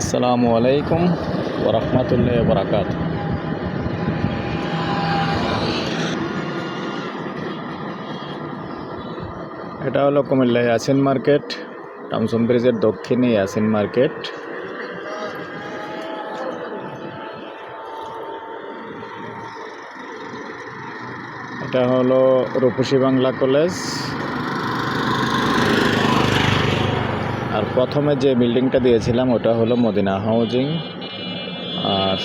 আসসালামু আলাইকুম ওরহমতুল্লাহ বরাকাত এটা হলো কুমিল্লা ইয়াসিন মার্কেট, টামসুম ব্রিজের দক্ষিণে ইয়াসিন মার্কেট। এটা হলো রূপসী বাংলা কলেজ। আর প্রথমে যে বিল্ডিংটা দিয়েছিলাম, ওটা হলো মদিনা হাউজিং। আর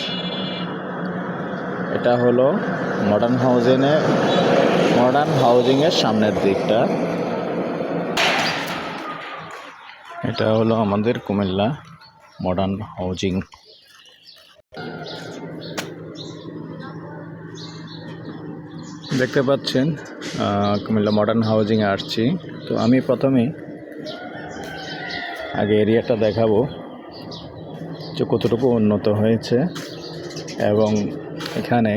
এটা হলো মডার্ন হাউজিংয়ে মডার্ন হাউজিংয়ের সামনের দিকটা। এটা হলো আমাদের কুমিল্লা মডার্ন হাউজিং দেখতে পাচ্ছেন কুমিল্লা মডার্ন হাউজিংয়ে আসছি। তো আমি প্রথমেই আগে এরিয়াটা দেখাবো যে কতটুকু উন্নত হয়েছে এবং এখানে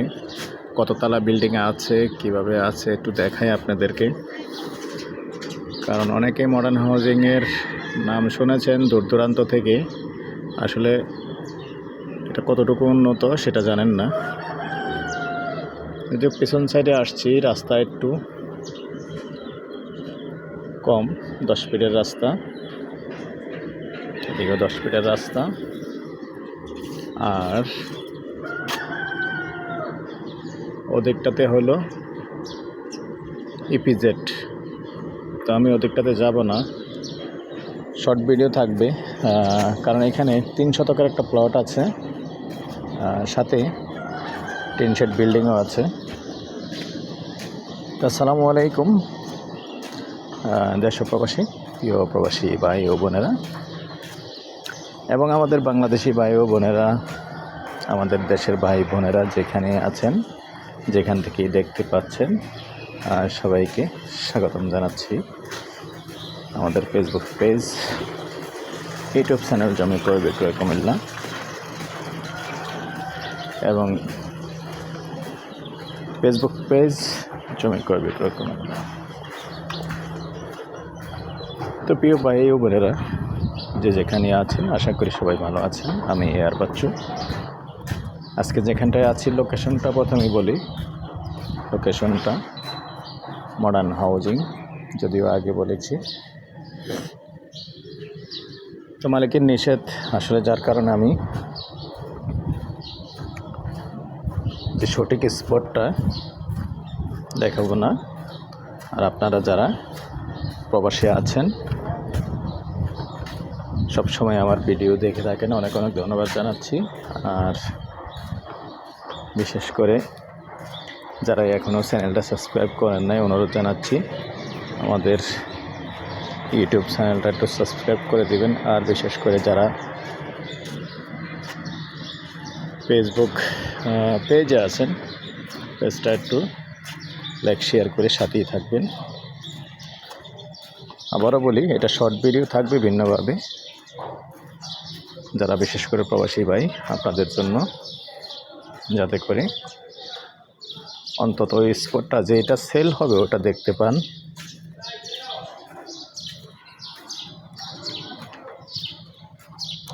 কততলা বিল্ডিং আছে, কীভাবে আছে, একটু দেখাই আপনাদেরকে। কারণ অনেকে মডার্ন হাউজিংয়ের নাম শুনেছেন দূর দূরান্ত থেকে। আসলে এটা কতটুকু উন্নত সেটা জানেন না। এই যে পিছন সাইডে আসছি, রাস্তা একটু কম, দশ ফিটের রাস্তা। এদিকে দশ ফিটের রাস্তা। আর ওদিকটাতে হলো ইপিজেড তো আমি ওদিকটাতে যাব না। শর্ট ভিডিও থাকবে। কারণ এখানে তিন শতকের একটা প্লট আছে। সাথে টিন শেড বিল্ডিংও আছে। তো আসসালামু আলাইকুম। আহ, দেশ প্রবাসী প্রিয় প্রবাসী ভাই ও বোনেরা। এবং আমাদের বাংলাদেশি ভাই ও বোনেরা, আমাদের দেশের ভাই বোনেরা যেখানে আছেন, যেখান থেকেই দেখতে পাচ্ছেন সবাইকে স্বাগতম জানাচ্ছি আমাদের ফেসবুক পেজ ইউটিউব চ্যানেল জমি ক্রয় বিক্রয় কুমিল্লা। এবং ফেসবুক পেজ জমি ক্রয় বিক্রয় কুমিল্লা। তো প্রিয় ভাই ও বোনেরা যে যেখানে আছেন, আশা করি সবাই ভালো আছেন। আমি এয়ার বাচ্চু। আজকে যেখানটায় আছি, লোকেশনটা প্রথমেই বলি। লোকেশনটা মডার্ন হাউজিং যদিও আগে বলেছি। তো মালিকের নিষেধ আসলে যার কারণে আমি যে সঠিক স্পটটা দেখাবো না। আর আপনারা যারা প্রবাসী আছেন সব সময় আমার ভিডিও দেখে থাকেন। অনেক অনেক ধন্যবাদ জানাচ্ছি। আর বিশেষ করে যারা এখনও চ্যানেলটা সাবস্ক্রাইব করেন নাই, অনুরোধ জানাচ্ছি আমাদের ইউটিউব চ্যানেলটা একটু সাবস্ক্রাইব করে দিবেন। আর বিশেষ করে যারা ফেসবুক পেজে আছেন পেজটা একটু লাইক শেয়ার করে সাথেই থাকবেন। আবারও বলি, এটা শর্ট ভিডিও থাকবে ভিন্নভাবে। যারা বিশেষ করে প্রবাসী ভাই, আপনাদের জন্য যাতে করে অন্তত ওই স্পটটা যেটা সেল হবে ওটা দেখতে পান।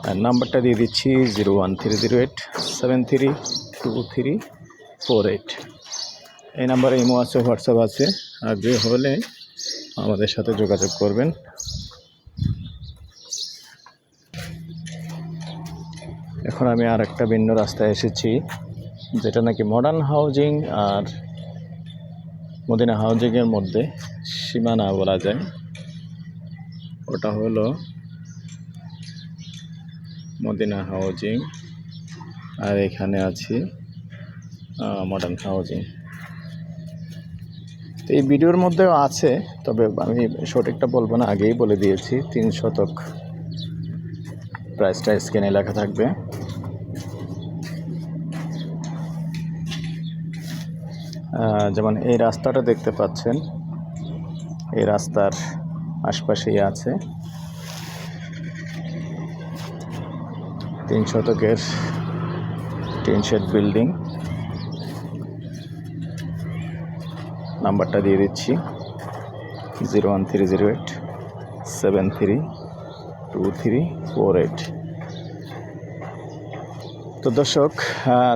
আর নাম্বারটা দিয়ে দিচ্ছি zero one three zero eight seven three two three four eight. এই নাম্বারে ইমো আছে, হোয়াটসঅ্যাপ আছে, আর যে হলে আমাদের সাথে যোগাযোগ করবেন। এখন আমি আর একটা ভিন্ন রাস্তায় এসেছি, যেটা নাকি মডার্ন হাউজিং আর মদিনা হাউজিংয়ের মধ্যে সীমানা বলা যায়। ওটা হলো মদিনা হাউজিং আর এখানে আছি মডার্ন হাউজিং তো এই ভিডিওর মধ্যেও আছে, তবে আমি সঠিকটা বলব না, আগেই বলে দিয়েছি, তিন শতক প্রাইসটা স্ক্রিনে লেখা থাকবে। যেমন এই রাস্তাটা দেখতে পাচ্ছেন, এই রাস্তার আশপাশেই আছে। তিন শতকের টিন শেড বিল্ডিং। নাম্বারটা দিয়ে দিচ্ছি, zero one three zero eight, seven three. Two three four eight তো দর্শক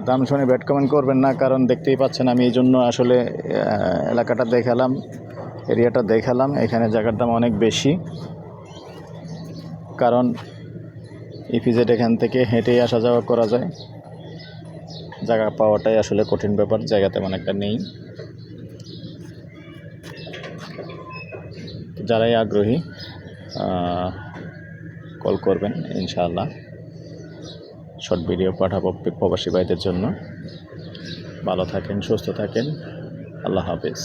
দাম শুনে ব্যাড কমেন্ট করবেন না, কারণ দেখতেই পাচ্ছেন আমি এই জন্য আসলে এলাকাটা দেখালাম, এরিয়াটা দেখালাম, এখানে জায়গার দাম অনেক বেশি। কারণ ইপিজেড এখান থেকে হেঁটেই আসা যাওয়া করা যায়। জায়গা পাওয়াটাই আসলে কঠিন ব্যাপার, জায়গা তেমন একটা নেই। যারাই আগ্রহী কল করবেন, ইনশাআল্লাহ। শর্ট ভিডিও পাঠাবো প্রবাসী ভাইদের জন্য। ভালো থাকেন, সুস্থ থাকেন। আল্লাহ হাফিজ।